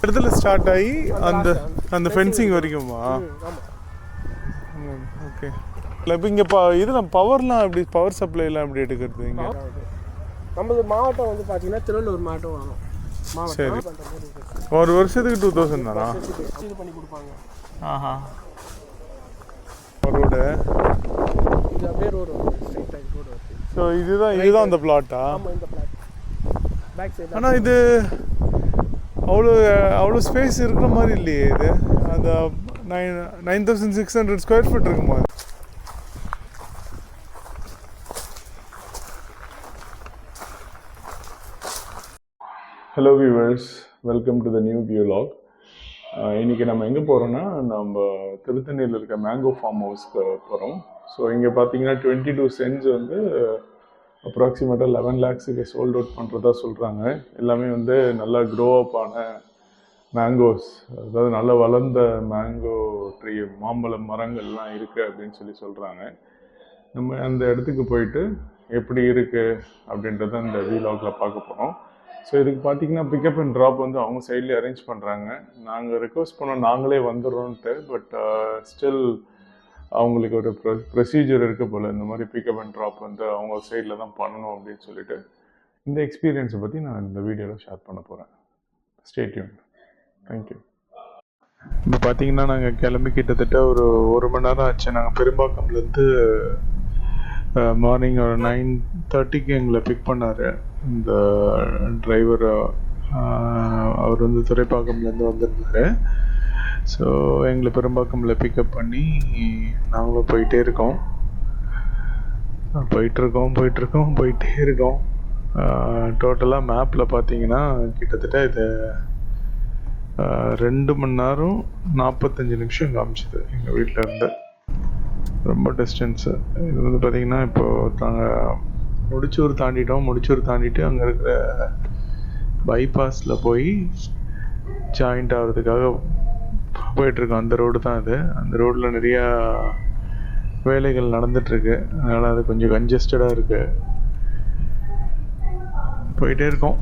இடத்துல ஸ்டார்ட் ஆகி அந்த அந்த ஃபென்சிங் வரைக்குமா? ஓகே இல்லை இப்போ இங்கே ப இதெல்லாம் பவர்லாம் எப்படி பவர் சப்ளைலாம் எப்படி எடுக்கிறது இங்கே? நமது மாவட்டம் வந்து பார்த்தீங்கன்னா திருவள்ளூர் மாவட்டம் வரும். சரி. ஒரு வருஷத்துக்கு டூ தௌசண்ட் தானா? இது பண்ணி கொடுப்பாங்க. ஆஹா. ரோடு. இது அப்படியே ரோடு ஸோ இதுதான் இதுதான் அந்த பிளாட்டா ஆமாம் இந்த பிளாட் பேக் சைடு ஆனால் இது அவ்வளோ அவ்வளோ ஸ்பேஸ் இருக்கிற மாதிரி இல்லையே இது. அந்த nine nine thousand six hundred square feet இருக்குமா? Hello viewers welcome to the new vlog இன்றைக்கி நம்ம எங்கே போகிறோன்னா நம்ம திருத்தணியில் இருக்க மேங்கோ ஃபார்ம் ஹவுஸ்க்கு போகிறோம் ஸோ இங்கே பார்த்தீங்கன்னா டுவெண்ட்டி டூ சென்ட்ஸ் வந்து அப்ராக்சிமேட்டாக லெவன் லேக்ஸுக்கு சோல்ட் அவுட் பண்ணுறதா சொல்கிறாங்க எல்லாமே வந்து நல்லா க்ரோ அப் ஆன மேங்கோஸ் அதாவது நல்லா வளர்ந்த மேங்கோ ட்ரீ மாம்பழம் மரங்கள்லாம் இருக்குது அப்படின்னு சொல்லி சொல்கிறாங்க நம்ம அந்த இடத்துக்கு போயிட்டு எப்படி இருக்குது அப்படின்றத அந்த வீலாகில் பார்க்க போகிறோம் ஸோ இதுக்கு பார்த்தீங்கன்னா பிக்கப் அண்ட் ட்ராப் வந்து அவங்க சைட்லேயே அரேஞ்ச் பண்ணுறாங்க நாங்கள் ரெக்வஸ்ட் பண்ணோம் நாங்களே வந்துடுறோன்ட்டு பட் ஸ்டில் uh, அவங்களுக்கு ஒரு ப்ரொ ப்ரொசீஜர் இருக்குது போல். இந்த மாதிரி பிக்கப் அண்ட் ட்ராப் வந்து அவங்க சைடில் தான் பண்ணணும் அப்படின்னு சொல்லிட்டு இந்த எக்ஸ்பீரியன்ஸை பற்றி நான் இந்த வீடியோவில் ஷேர் பண்ண போகிறேன் ஸ்டேட்யூன் தேங்க்யூ இப்போ பார்த்தீங்கன்னா நாங்கள் கிளம்பி கிட்டத்தட்ட ஒரு ஒரு மணி நேரம் ஆச்சு. நாங்கள் பெரும்பாக்கம்லேருந்து மார்னிங் ஒரு நைன் தேர்ட்டிக்கு எங்களை பிக் பண்ணார். இந்த டிரைவர் அவர் வந்து துறைப்பாக்கம்லேருந்து வந்திருந்தாரு. ஸோ எங்களை பெரும்பாக்கமில் பிக்கப் பண்ணி நாங்களும் போயிட்டே இருக்கோம். போயிட்டுருக்கோம் போயிட்டுருக்கோம் போயிட்டே இருக்கோம். டோட்டலாக மேப்பில் பார்த்தீங்கன்னா கிட்டத்தட்ட இதை ரெண்டு மணி நேரம் நாற்பத்தஞ்சு நிமிஷம் காமிச்சிது எங்கள் வீட்டில் இருந்து. ரொம்ப டிஸ்டன்ஸு இது வந்து பார்த்திங்கன்னா இப்போது நாங்கள் முடிச்சூர் தாண்டிட்டோம். முடிச்சூர் தாண்டிட்டு அங்கே இருக்கிற பைபாஸில் போய் ஜாயிண்ட் ஆகிறதுக்காக போயிட்டுருக்கோம் அந்த ரோடு தான் அது. அந்த ரோட்டில் நிறையா வேலைகள் நடந்துட்டுருக்கு. அதனால் அது கொஞ்சம் கன்ஜஸ்டடாக இருக்குது போயிட்டே இருக்கோம்.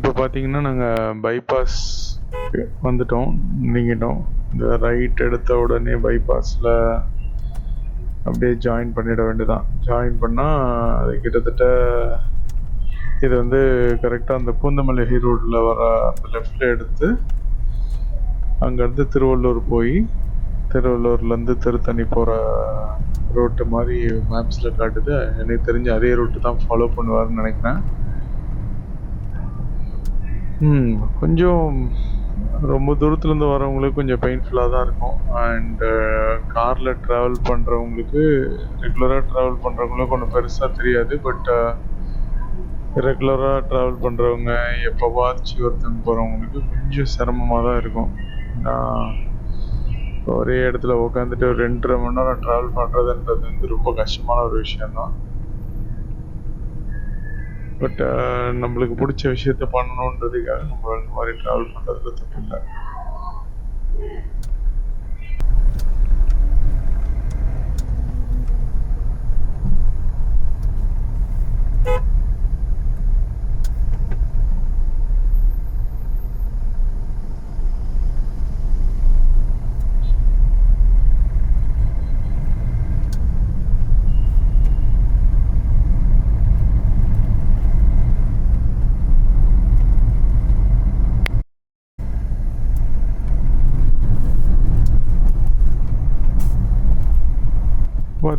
இப்போ பார்த்தீங்கன்னா நாங்கள் பைபாஸ் வந்துட்டோம் நீங்கிட்டோம். இந்த ரைட் எடுத்த உடனே பைபாஸில் அப்படியே ஜாயின் பண்ணிட வேண்டியதான் ஜாயின் பண்ணால் அது கிட்டத்தட்ட இது வந்து கரெக்டாக அந்த பூந்தமல்லி ரோட்டில் வர அந்த லெஃப்டில் எடுத்து அங்கேருந்து திருவள்ளூர் போய் திருவள்ளூர்லேருந்து திருத்தணி போகிற ரோட்டு மாதிரி மேப்ஸில் காட்டுது. எனக்கு தெரிஞ்சு அதே ரூட்டு தான் ஃபாலோ பண்ணுவாருன்னு நினைக்கிறேன். ம் கொஞ்சம் ரொம்ப தூரத்துலேருந்து வரவங்களுக்கு கொஞ்சம் பெயின்ஃபுல்லாக தான் இருக்கும். அண்டு காரில் uh, ட்ராவல் பண்ணுறவங்களுக்கு ரெகுலராக ட்ராவல் பண்ணுறவங்களுக்கு ஒன்றும் பெருசாக தெரியாது. பட் ரெகுலராக uh, ட்ராவல் பண்ணுறவங்க எப்போ வாட்சி ஒருத்தங்க போகிறவங்களுக்கு கொஞ்சம் சிரமமாக தான் இருக்கும். நான் ஒரே இடத்துல உட்காந்துட்டு ஒரு ரெண்டரை மணி நேரம் ட்ராவல் பண்ணுறதுன்றது வந்து ரொம்ப கஷ்டமான ஒரு விஷயம்தான். பட் uh, நம்மளுக்கு பிடிச்ச விஷயத்த பண்ணணுன்றதுக்காக நம்ம இந்த மாதிரி ட்ராவல் பண்ணுறதுல தப்பு இல்லை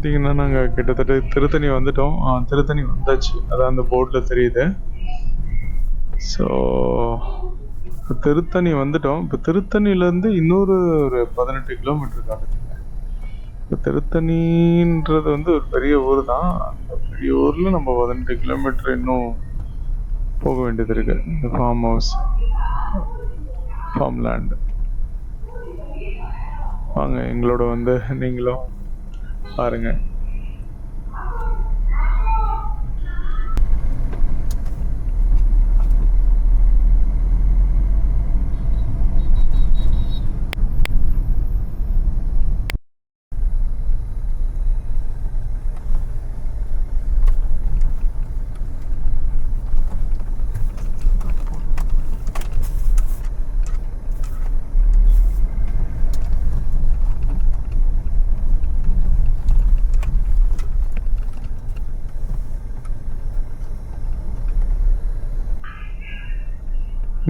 பார்த்தீங்கன்னா நாங்கள் கிட்டத்தட்ட திருத்தணி வந்துட்டோம். திருத்தணி வந்தாச்சு. அதான் அந்த போர்டில் தெரியுது. ஸோ திருத்தணி வந்துட்டோம். இப்போ திருத்தணிலேருந்து இன்னொரு ஒரு பதினெட்டு கிலோமீட்டர் காட்டுங்க இப்போ திருத்தணின்றது வந்து ஒரு பெரிய ஊர் தான். அந்த பெரிய ஊரில் நம்ம பதினெட்டு கிலோமீட்டர் இன்னும் போக வேண்டியது இருக்கு. இந்த ஃபார்ம் ஹவுஸ் ஃபார்ம் லேண்ட் வாங்க எங்களோட வந்து நீங்களும் பாருங்கள்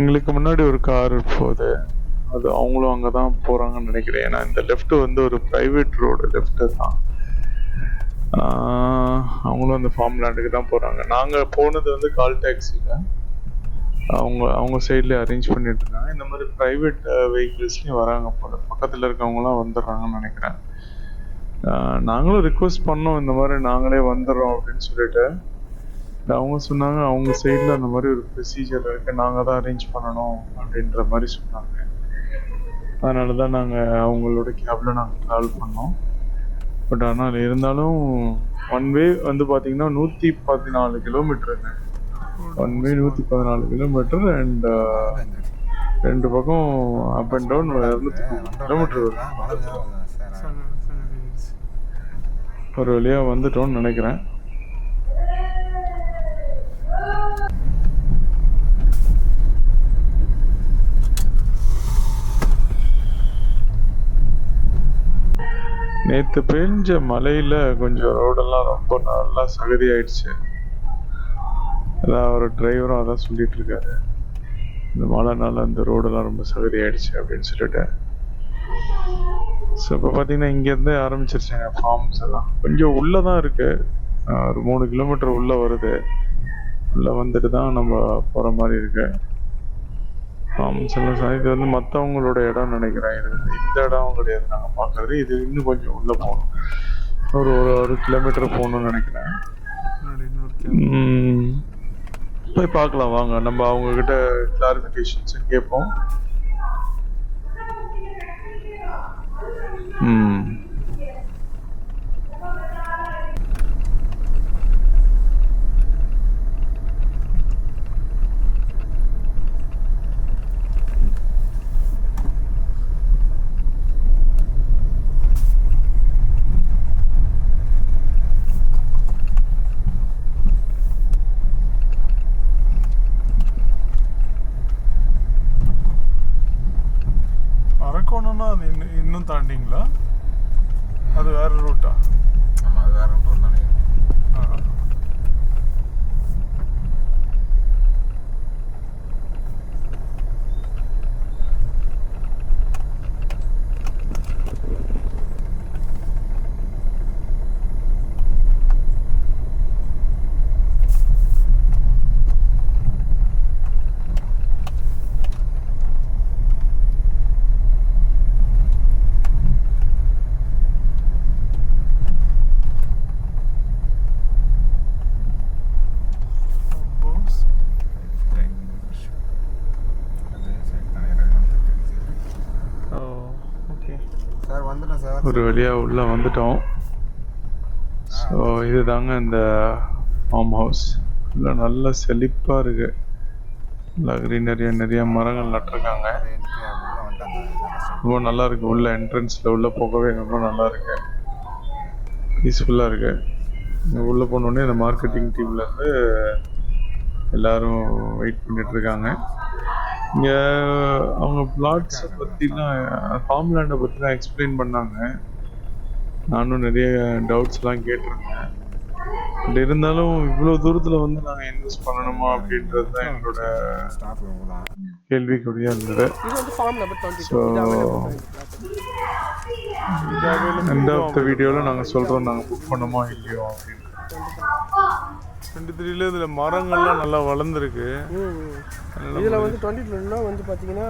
எங்களுக்கு முன்னாடி ஒரு கார் போகுது அது அவங்களும் அங்கே தான் போகிறாங்கன்னு நினைக்கிறேன். ஏன்னா இந்த லெஃப்ட் வந்து ஒரு ப்ரைவேட் ரோடு லெஃப்ட்டு தான். அவங்களும் அந்த ஃபார்ம் லேண்டுக்கு தான் போகிறாங்க நாங்கள் போனது வந்து கால் டாக்ஸியில் அவங்க அவங்க சைட்லேயே அரேஞ்ச் பண்ணிட்டு இருக்காங்க இந்த மாதிரி ப்ரைவேட் வெஹிக்கிள்ஸ்லேயும் வராங்க போல. பக்கத்தில் இருக்கவங்களாம் வந்துடுறாங்கன்னு நினைக்கிறேன். நாங்களும் ரிக்வெஸ்ட் பண்ணோம் இந்த மாதிரி நாங்களே வந்துடுறோம் அப்படின்னு சொல்லிட்டு. அவங்க சொன்னாங்க அவங்க சைடில் அந்த மாதிரி ஒரு ப்ரொசீஜர் இருக்கு நாங்கள் தான் அரேஞ்ச் பண்ணணும் அப்படின்ற மாதிரி சொன்னாங்க. அதனால தான் நாங்கள் அவங்களோட கேபில் நாங்கள் ட்ராவல் பண்ணோம். பட் ஆனால் இருந்தாலும் ஒன் வே வந்து பார்த்தீங்கன்னா நூற்றி பதினாலு கிலோமீட்டருங்க ஒன் வே நூற்றி பதினாலு கிலோமீட்டர் அண்ட் ரெண்டு பக்கம் அப் அண்ட் டவுன் இரநூத்தி கிலோமீட்டர் வரும். ஒரு வழியாக வந்துட்டோம்னு நினைக்கிறேன். நேற்று பெஞ்ச மழையில் கொஞ்சம் ரோடெல்லாம் ரொம்ப நல்லா சகதி ஆயிடுச்சு அதான் ஒரு டிரைவரும் அதான் சொல்லிட்டு இருக்காரு. இந்த மழைனால இந்த ரோடெல்லாம் ரொம்ப சகதி ஆயிடுச்சு அப்படின்னு சொல்லிட்டு. ஸோ இப்போ பார்த்தீங்கன்னா இங்கேருந்தே ஆரம்பிச்சிருச்சாங்க ஃபார்ம்ஸ் எல்லாம். கொஞ்சம் உள்ளே தான் இருக்குது ஒரு மூணு கிலோமீட்டர் உள்ளே வருது. உள்ளே வந்துட்டு தான் நம்ம போகிற மாதிரி இருக்குது ஃபார்ம்ஸ் எல்லாம் சா- இது வந்து மற்றவங்களோட இடம் நினைக்கிறேன். இது வந்து இந்த இடம் கிடையாது நாங்கள் பார்க்குறது இது இன்னும் கொஞ்சம் உள்ளே போகணும். ஒரு ஒரு ஒரு கிலோமீட்டர் போகணும்னு நினைக்கிறேன். போய் பார்க்கலாம். வாங்க நம்ம அவங்க கிட்ட கிளாரிஃபிகேஷன்ஸ் கேட்போம் ம். அரக்கோணம்னா அது இன்னும் இன்னும் தாண்டிங்களா? அது வேற ரூட்டா ஆமாம் அது வேற ரூட் தானே அது சரி தானே எனக்கு ஓகே சார் வந்துட்டேன் சார் ஒரு வழியாக உள்ளே வந்துட்டோம். ஸோ இதுதாங்க இந்த ஃபார்ம் ஹவுஸ் உள்ள நல்ல செழிப்பாக இருக்கு. நல்லா greenery-ஆ நிறைய மரங்கள் நட்டிருக்காங்க. ரொம்ப நல்லா இருக்கு. உள்ள என்ட்ரன்ஸில் உள்ள போகவே ரொம்ப நல்லா இருக்கு. பீஸ்ஃபுல்லாக இருக்கு. உள்ளே உள்ள போனோடனே இந்த மார்க்கெட்டிங் டீம்ல இருந்து எல்லாரும் வெயிட் பண்ணிட்டு இருக்காங்க. இங்க அவங்க பிளாட்ஸை பற்றிலாம் ஃபார்ம் லேண்டை பற்றிலாம் எக்ஸ்பிளைன் பண்ணாங்க. நானும் நிறைய டவுட்ஸ்லாம் கேட்டிருந்தேன். பட் இருந்தாலும் இவ்வளோ தூரத்தில் வந்து நாங்கள் இன்வெஸ்ட் பண்ணணுமா அப்படின்றது தான் எங்களோட கேள்விக்குறியாக இருந்தது. இது எண்ட் ஆஃப் த வீடியோவில் நாங்கள் சொல்கிறோம் நாங்கள் புக் பண்ணோமா இல்லையோ அப்படின்னு. டுவெண்ட்டி த்ரீல இதில் மரங்கள்லாம் நல்லா வளர்ந்துருக்கு. இதில் வந்து டுவெண்ட்டி டூனா வந்து பார்த்தீங்கன்னா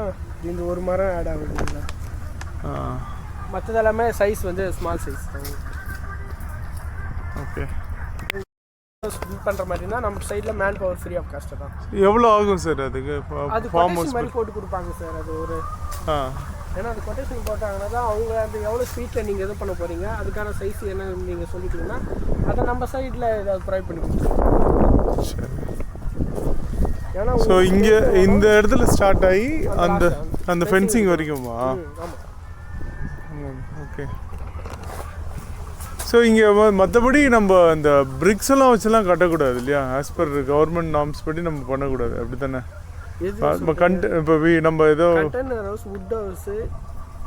இந்த ஒரு மரம் ஆட் ஆகுது இதில். மற்றது எல்லாமே சைஸ் வந்து ஸ்மால் சைஸ் ஓகே. பில் பண்ணுற மாதிரினா நம்ம சைடில் man power free of cost தான். எவ்வளோ ஆகும் சார் அதுக்கு? அது ஃபார்ம் மாதிரி போட்டு கொடுப்பாங்க சார் அது ஒரு ஏன்னா அது கொட்டேஷன் போட்டாங்கன்னா தான் அவங்க அந்த எவ்வளோ ஸ்பீட்டில் நீங்கள் எது பண்ண போகிறீங்க அதுக்கான சைஸ் என்ன நீங்கள் சொல்லிட்டீங்கன்னா அதை நம்ம சைடில் ஏதாவது ப்ரொவைட் பண்ணி ஏன்னா ஸோ இங்கே இந்த இடத்துல ஸ்டார்ட் ஆகி அந்த அந்த ஃபென்சிங் வரைக்குமா ஓகே ஸோ இங்கே மற்றபடி நம்ம இந்த bricks எல்லாம் வச்சுலாம் கட்டக்கூடாது இல்லையா? ஆஸ் பர் கவர்மெண்ட் நார்ம்ஸ் படி நம்ம பண்ணக்கூடாது. அப்படி தானே இப்போ கண்ட் இப்போ வீ நம்ம ஏதோ கண்டெய்னர் ஹவுஸ் வுட் ஹவுஸு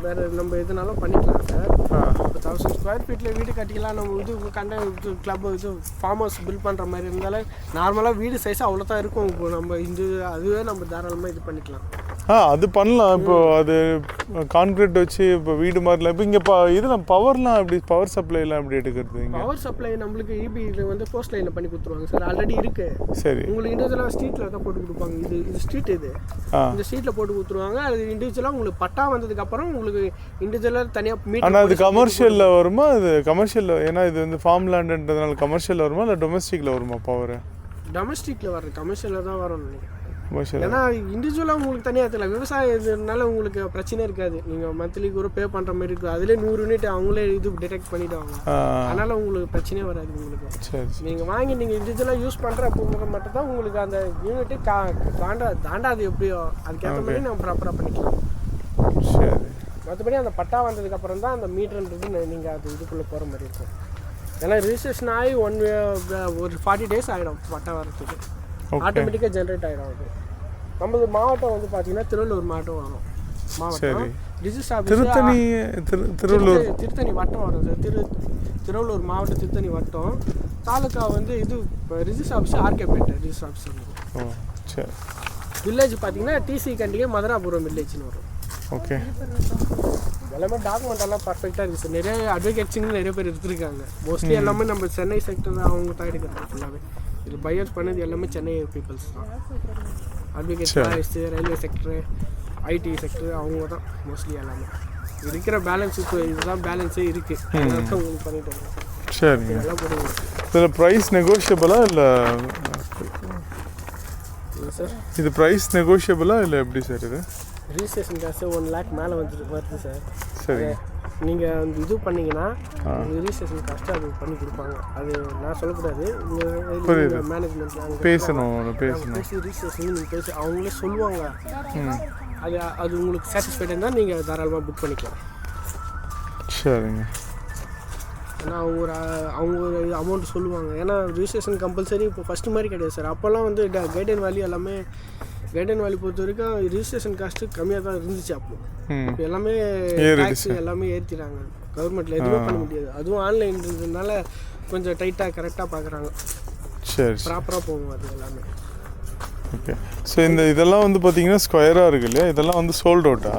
வேறு நம்ம எதுனாலும் பண்ணிக்கலாம் சார் இப்போ தௌசண்ட் ஸ்கொயர் ஃபீட்டில் வீடு கட்டிக்கலாம். நம்ம இது கண்ட கிளப் இது ஃபார்ம் ஹவுஸ் பில்ட் பண்ணுற மாதிரி இருந்தாலே நார்மலாக வீடு சைஸ் அவ்வளோ தான் இருக்கும். இப்போ நம்ம இந்த அதுவே நம்ம தாராளமாக இது பண்ணிக்கலாம். ஆ அது பண்ணலாம். இப்போ அது கான்கிரீட் வச்சு இப்போ வீடு மாதிரிலாம் இப்போ இங்கே ப இதெல்லாம் பவர்லாம் எப்படி பவர் சப்ளைலாம் எப்படி எடுக்கிறது பவர் சப்ளை நம்மளுக்கு இபி இது வந்து போஸ்ட் லைனில் பண்ணி கொடுத்துருவாங்க சார். ஆல்ரெடி இருக்கு. சரி. உங்களுக்கு இண்டிவிஜுவலாக ஸ்ட்ரீட்டில் தான் போட்டு கொடுப்பாங்க. இது இது ஸ்ட்ரீட் இது. இந்த ஸ்ட்ரீட்டில் போட்டு கொடுத்துருவாங்க. அது இண்டிவிஜுவலாக உங்களுக்கு பட்டா வந்ததுக்கப்புறம் உங்களுக்கு இண்டிவிஜுவலாக தனியாக ஆனால் அது மீட் கமர்ஷியலில் வருமா? அது கமர்ஷியலில் ஏன்னா இது வந்து ஃபார்ம் லேண்டுன்றதுனால கமர்ஷியலில் வருமா? இல்லை டொமஸ்டிக்கில் வருமா பவர் டொமஸ்டிக்கில் வர்றது கமர்ஷியலில் தான் வரும் நினைக்கிறேன். ஏன்னா இண்டிவிஜுவலாக உங்களுக்கு தனியாக தெரியல. விவசாயத்தினால உங்களுக்கு பிரச்சனை இருக்காது. நீங்கள் மந்த்லி கூட பே பண்ணுற மாதிரி இருக்கும் அதிலே நூறு யூனிட் அவங்களே இது டிடெக்ட் பண்ணிடுவாங்க. ஆ. அதனால் உங்களுக்கு பிரச்சனையே வராது உங்களுக்கு. நீங்கள் வாங்கி நீங்கள் இண்டிவிஜுவலாக யூஸ் பண்ணுற அப்போ மட்டும் தான் உங்களுக்கு அந்த யூனிட்டு கா தாண்டா தாண்டாது எப்படியோ. அதுக்கேற்ற மாதிரி நம்ம ப்ராப்பராக பண்ணிக்கலாம். சரி. மற்றபடி அந்த பட்டா வந்ததுக்கப்புறம் தான் அந்த மீட்டர்ன்றது நீங்கள் அது இதுக்குள்ளே போகிற மாதிரி இருக்கும். ஏன்னா ரிஜிஸ்ட்ரேஷன் ஆகி ஒன் ஒரு ஃபார்ட்டி டேஸ் ஆகிடும் பட்டா வரத்துக்கு. ஆட்டோமேட்டிக்காக ஜென்ரேட் ஆகிடும் அது. நமது மாவட்டம் வந்து பார்த்தீங்கன்னா திருவள்ளூர் மாவட்டம் வரும். மாவட்டம். Register office Tiruttani Thiru Thiruvallur. திரு- திருத்தணி வட்டம் வரும் சார். திரு திருவள்ளூர் மாவட்டம் திருத்தணி வட்டம். தாலுக்கா வந்து இது register office RK Pettai register office வரும். சரி. வில்லேஜ் பார்த்தீங்கன்னா டிசி கண்டிகை மதுராபுரம் வில்லேஜ்னு வரும். ஓகே. எல்லாமே டாக்குமெண்ட் எல்லாம் பர்ஃபெக்டாக இருக்குது சார். நிறைய அட்வொகேட்ஸுங்க நிறைய பேர் எடுத்திருக்காங்க. மோஸ்ட்லி எல்லாமே நம்ம சென்னை செக்டர் அவங்க தான் எடுக்கிறாங்க ஃபுல்லாகவே இது பையர்ஸ் பண்ணது எல்லாமே சென்னை பீப்புள்ஸ் தான். Advocates railway sector IT sector அவங்க தான் மோஸ்ட்லி எல்லாமே. இருக்கிற பேலன்ஸ் இப்போ இதுதான் பேலன்ஸே இருக்குது அதனால தான் உங்களுக்கு பண்ணிட்டு இருக்கோம் சரிங்க. எல்லாம் இதில் ப்ரைஸ் நெகோஷியபிளா இல்லை? சார் இது ப்ரைஸ் நெகோஷியபிளா இல்லை எப்படி சார் இது? ரிஜிஸ்ட்ரேஷன் காசு ஒன் லேக் மேலே வந்துட்டு வருது சார். சரிங்க நீங்கள் அந்த இது பண்ணீங்கன்னா ரிஜிஸ்ட்ரேஷன் காஸ்ட்டு அது பண்ணி கொடுப்பாங்க. அது நான் சொல்லக்கூடாது. புரியுது. மேனேஜ்மெண்ட் அங்கே பேசணும் பேசணும். பேசி ரிஜிஸ்ட்ரேஷன் நீங்கள் பேசி அவங்களே சொல்லுவாங்க. அது அது உங்களுக்கு சாட்டிஸ்ஃபைடாக இருந்தால் நீங்கள் தாராளமாக புக் பண்ணிக்கலாம். சரிங்க. ஏன்னா அவங்க ஒரு அவங்க ஒரு அமௌண்ட் சொல்லுவாங்க. ஏன்னா ரிஜிஸ்ட்ரேஷன் கம்பல்சரி இப்போ ஃபஸ்ட்டு மாதிரி கிடையாது சார் அப்போல்லாம் வந்து கைடன் வேல்யூ எல்லாமே கைடன் வேல்யூ பொறுத்த வரைக்கும் ரிஜிஸ்ட்ரேஷன் காஸ்ட்டு கம்மியாக தான் இருந்துச்சு அப்போ. இப்போ எல்லாமே. டேக்ஸ் எல்லாமே ஏற்றிட்டாங்க கவர்மெண்ட்டில் எதுவுமே பண்ண முடியாது. அதுவும் ஆன்லைன்றதுனால கொஞ்சம் டைட்டாக கரெக்டாக பார்க்குறாங்க சரி ப்ராப்பராக போகும் அது எல்லாமே. ஓகே ஸோ இந்த இதெல்லாம் வந்து பார்த்தீங்கன்னா ஸ்கொயராக இருக்கு இல்லையா? இதெல்லாம் வந்து சோல்ட் அவுட்டா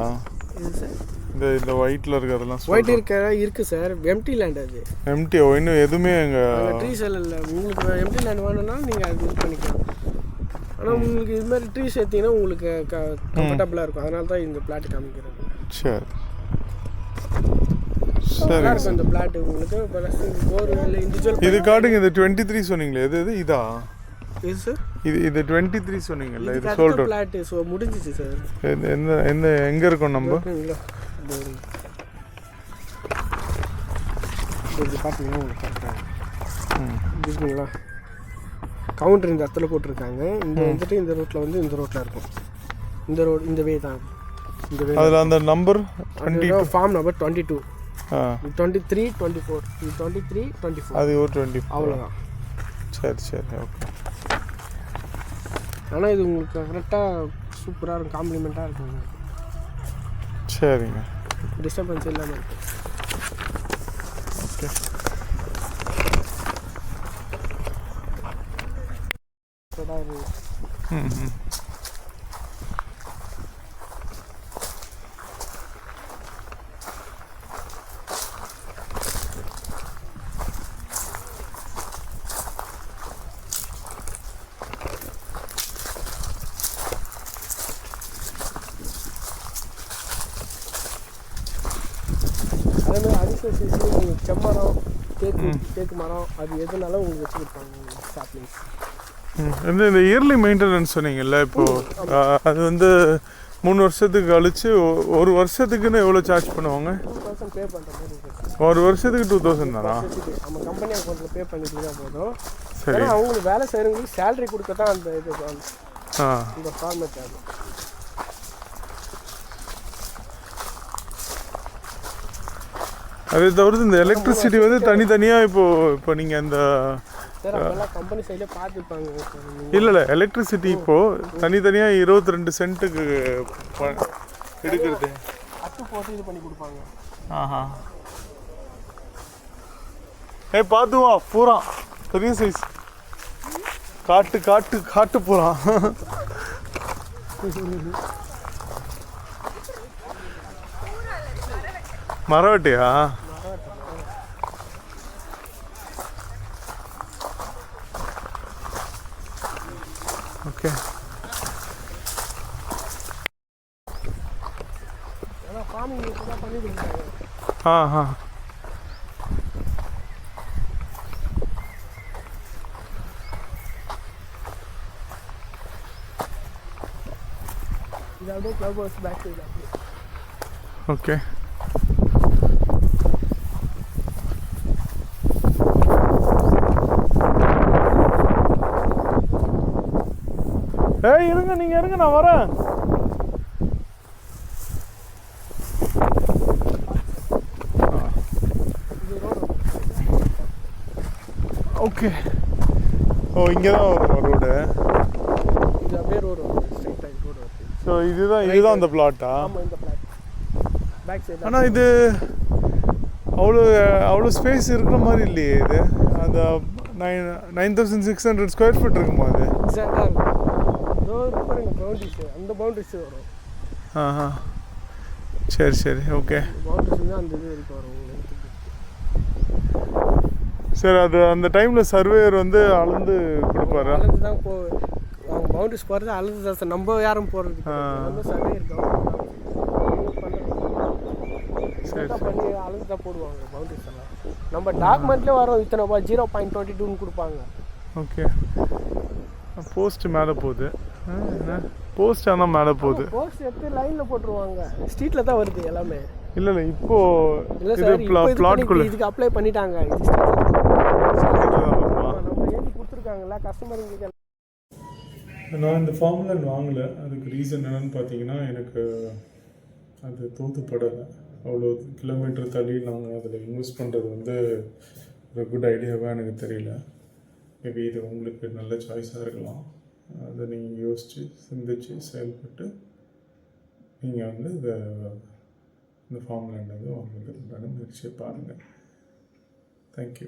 இந்த இந்த ஒயிட்டில் இருக்கிறதெல்லாம் ஒயிட் இருக்க இருக்குது சார். எம்டி லேண்ட் அது. எம்டி இன்னும் எதுவுமே எங்கள் எல்லாம் இல்லை. உங்களுக்கு எம்டி லேண்ட் வேணும்னா நீங்கள் அது இது பண்ணிக்கலாம். ஆனால் உங்களுக்கு இது மாதிரி ட்ரீஸ் ஏற்றிங்கன்னா உங்களுக்கு க கம்ஃபர்டபுளாக இருக்கும். அதனால தான் இந்த பிளாட் காமிக்கிறது. சரி. சரி. இந்த பிளாட் உங்களுக்கு. போர் இல்லை இண்டிவிஜுவல் இது காட்டுங்க இது டுவெண்ட்டி த்ரீ சொன்னீங்களே. எது இது இதா? இது சார் இது இது டுவெண்ட்டி த்ரீ சொன்னீங்கல்ல இது அடுத்த பிளாட் ஸோ முடிஞ்சிச்சு சார் எந்த எந்த எங்கே இருக்கோம் நம்ம? பார்த்தீங்கன்னா உங்களுக்கு கரெக்டாக ம். இருக்குங்களா? கவுண்டர் இந்த இடத்துல போட்டிருக்காங்க. இந்த வந்துட்டு இந்த ரோட்டில் வந்து இந்த ரோட்டில் இருக்கும். இந்த ரோட் இந்த வே தான். இந்த வே அதில் அந்த number form number twenty two twenty three twenty four இது டுவெண்ட்டி த்ரீ டுவெண்ட்டி ஃபோர் அது ஒரு டுவெண்ட்டி அவ்வளோதான் சரி சரி ஓகே ஆனால் இது உங்களுக்கு கரெக்டாக சூப்பராக இருக்கும் காம்ப்ளிமெண்ட்டாக இருக்கும். சரிங்க. டிஸ்டர்பன்ஸ் இல்லாமல் இருக்கும் ஓகே Mm-hmm. செம்மரம் தேக்கு தேக்கு மரம் அது எதுனாலும் உங்களுக்கு வச்சு கொடுப்பாங்க ஸ்டாப்லிங்ஸ் ம். இந்த இந்த இயர்லி மெயின்டெனன்ஸ் சொன்னீங்கல்ல இப்போது அது வந்து மூணு வருஷத்துக்கு கழிச்சு ஒரு வருஷத்துக்குன்னு எவ்வளோ சார்ஜ் பண்ணுவாங்க? ஒரு வருஷத்துக்கு டூ தௌசண்ட் தானா? நம்ம கம்பெனி அக்கௌண்ட்டில் பே பண்ணிட்டீங்கன்னா போதும். சரி. அவங்களுக்கு வேலை செய்கிறவங்களுக்கு சேலரி கொடுக்க தான் அந்த இது அந்த- இந்த ஃபார்மேட் அது. அதை தவிர்த்து இந்த எலக்ட்ரிசிட்டி வந்து தனித்தனியாக இப்போ இப்போ நீங்கள் இந்த இல்லை இல்லை எலக்ட்ரிசிட்டி இப்போது தனித்தனியாக இருபத்தி ரெண்டு சென்ட்டுக்கு எடுக்கிறது. ஆஹா. ஏய் பார்த்து வா பூரா. பெரிய சைஸ் காட்டு காட்டு காட்டு பூரா. மரவட்டியா? ஓகே ஏன்னா ஃபார்மிங் இப்போ தான் பண்ணி கொடுத்தாங்க ஆ ஆ இது அப்படியே க்ளப் ஹவுஸ் பேக் சைடு அப்படியே ஓகே ஏய் இருங்க நீங்க இருங்க நான் வரேன். ஓகே ஓ இங்கே தான் வரும் ரோடு இது அப்படியே ரோடு ரோடு ஸோ இதுதான் இதுதான் அந்த பிளாட்டா இந்த பிளாட் பேக் சைடு ஆனால் இது அவ்வளோ அவ்வளோ ஸ்பேஸ் இருக்கிற மாதிரி இல்லையே இது. அந்த nine nine thousand six hundred square feet இருக்குமா அது எக்ஸாக்டாக இருக்கும். பவுண்டரிஸ் அந்த பவுண்டரிஸ் வரும். ஆஹா. சரி சரி. ஓகே பவுண்டரிஸ் தான் அந்த இது வரைக்கும் வரும் சரி அது அந்த டைமில் சர்வேயர் வந்து அளந்து கொடுப்பாரா? அளந்து தான் போ அவங்க பவுண்டரிஸ் போகிறது அளந்து தான் சார். நம்ம யாரும் போகிறது. நம்ம சர்வே இருக்கோம் சரி, பண்ணி அளந்து தான் போடுவாங்க பவுண்டரிஸ் எல்லாம். நம்ம டாக்குமெண்ட்லேயே வரும் இத்தனை ஜீரோ பாயிண்ட் டுவெண்ட்டி டூன்னு கொடுப்பாங்க. ஓகே போஸ்ட் மேலே போகுது. என்ன? போஸ்ட் ஆனால் மேலே போகுது. போஸ்ட் எடுத்து லைனில் போட்டுருவாங்க. ஸ்ட்ரீட்டில் தான் வருது எல்லாமே. இல்லை இல்லை இப்போ இல்லை இது சார் இது பிளாட்குள்ளே இதுக்கு அப்ளை பண்ணிட்டாங்க. நம்ம எழுதி கொடுத்துருக்காங்கல்ல கஸ்டமருங்களுக்கு நான் இந்த ஃபார்ம்லேண்ட் வாங்கலை. அதுக்கு ரீசன் என்னன்னு பார்த்தீங்கன்னா எனக்கு அது தோத்துப்படலை. அவ்வளோ கிலோமீட்டர் தள்ளி நாங்கள் அதில் இன்வெஸ்ட் பண்ணுறது வந்து ஒரு குட் ஐடியாவாக எனக்கு தெரியல. மேபி இது உங்களுக்கு நல்ல சாய்ஸாக இருக்கலாம். அதை நீங்கள் யோசித்து சிந்தித்து செயல்பட்டு நீங்கள் வந்து இதை இந்த ஃபார்மில் என்னது வந்து உண்டான முயற்சியை பாருங்கள் தேங்க்யூ